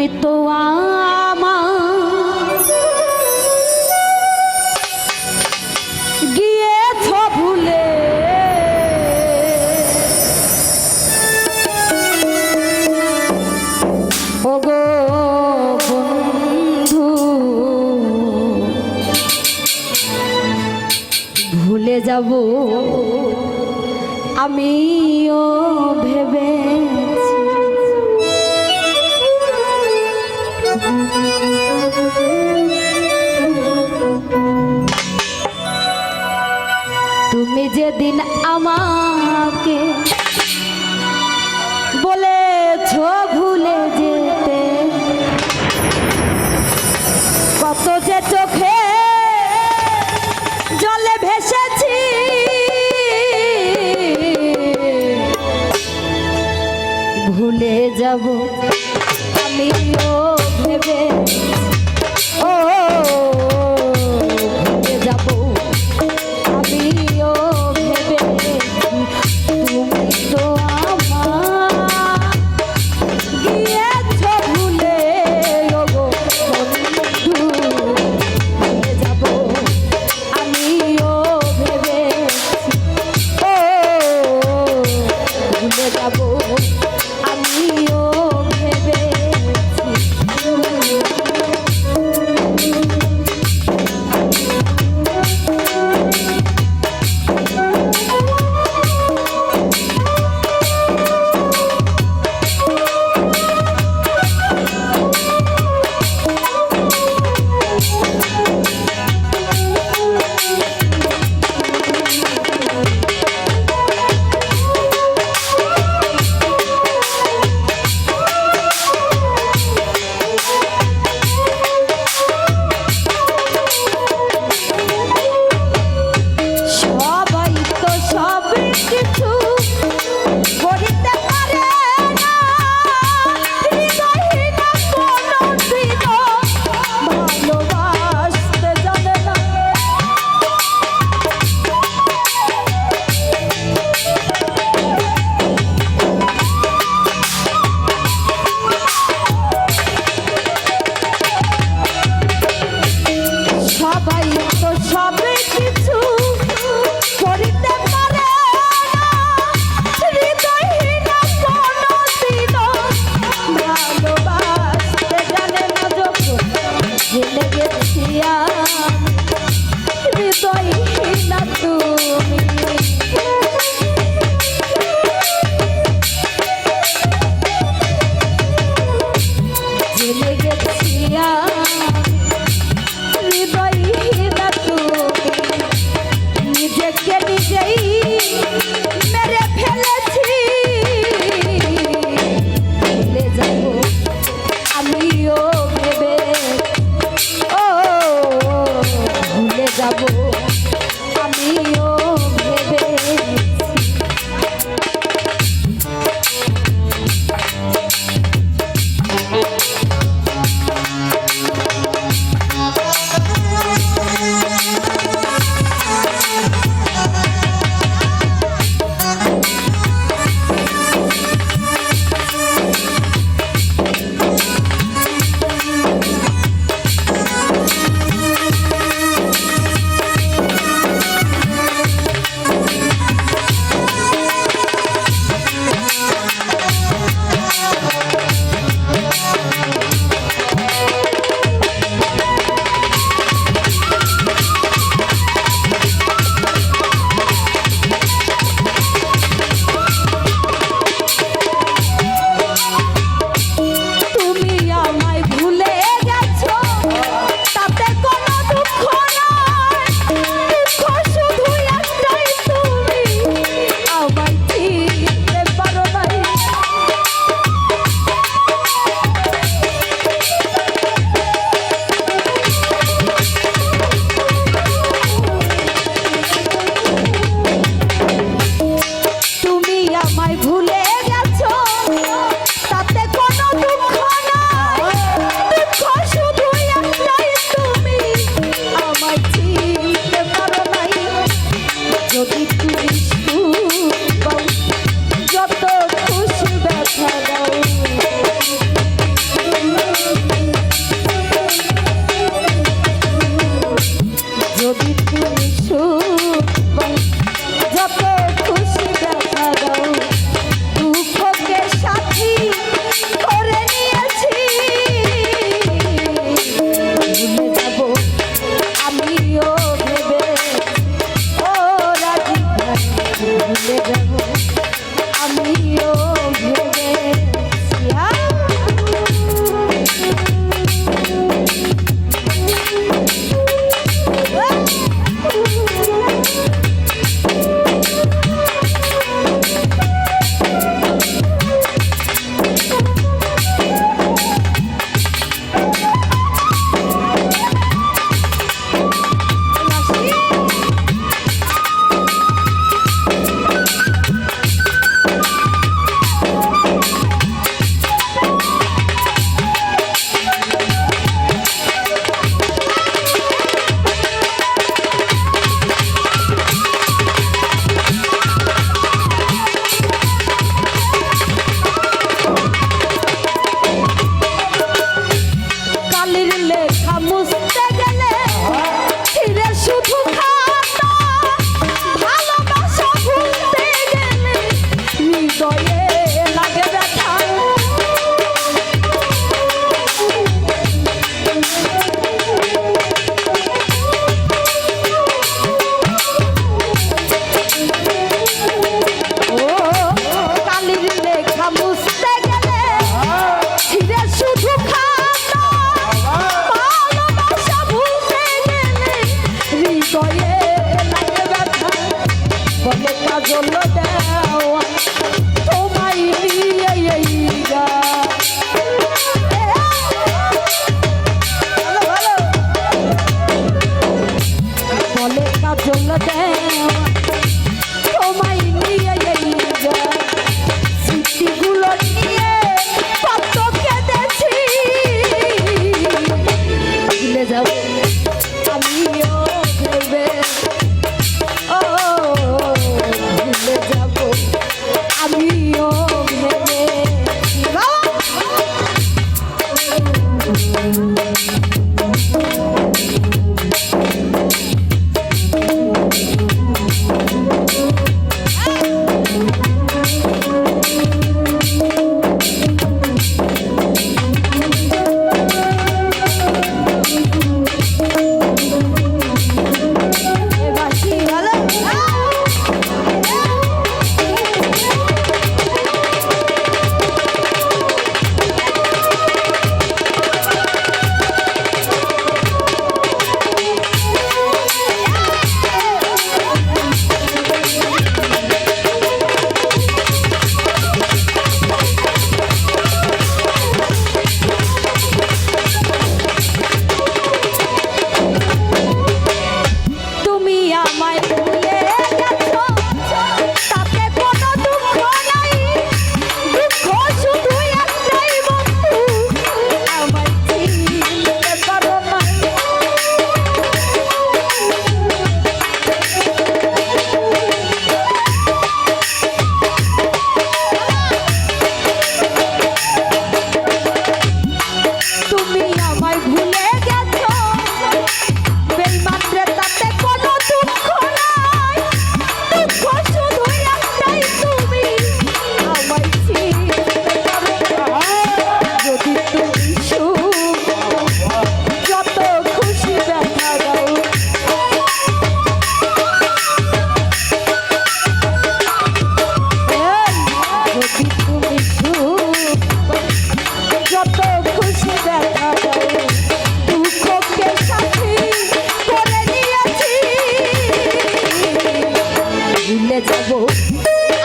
তুমি তো আমার। গিয়েছ ভুলে। ওগো বন্ধু ভুলে যাব আমিও ভেবেছি যেদিন আমাকে। বলেছ ভুলে যেতে। কত যে চোখে জলে ভেসেছি। ভুলে যাব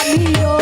আমিও